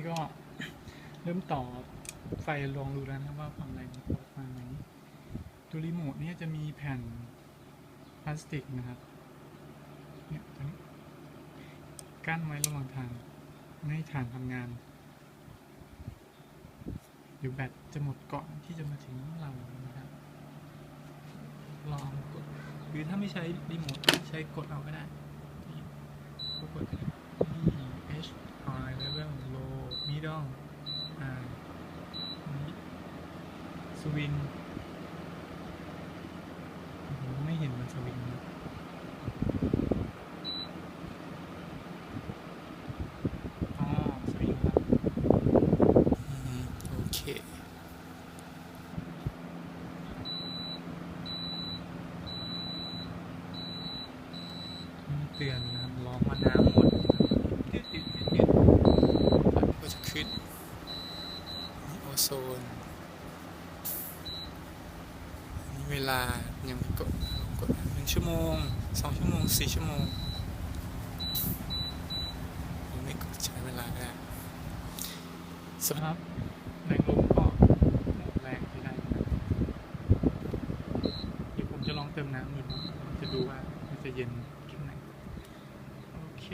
นี่ก็เริ่มต่อไฟลองดูแล้วนะว่าความแรงมันออกมาไหมตัวรีโมทเนี่ยจะมีแผ่นพลาสติกนะครับเนี่ยตัวนี้กั้นไว้ระหว่างทางไม่ให้ฐานทำงานเดี๋ยวแบตจะหมดก่อนที่จะมาถึงเรานะครับลองกดหรือถ้าไม่ใช้รีโมทใช้กดเอาก็ได้นี่ก็กด low middle อ่านี้สวิงไม่เห็นมันสวิงอ๋อสวิงครับอืมโอเคเตือนนะครับรอมาน้ำหมดยืดยืดยืดยืดฝันก็จะขึ้นนี่ โอโซนอันนี่เวลายังไม่กดลองกดหนึ่งชั่วโมงสองชั่วโมงสี่ชั่วโมงยังไม่กดใช้เวลาก็ได้สภาพแรงลมก็แรงที่ได้นะครับเดี๋ยวผมจะลองเติมน้ำดูนะจะดูว่ามันจะเย็นแค่ไหนโอเค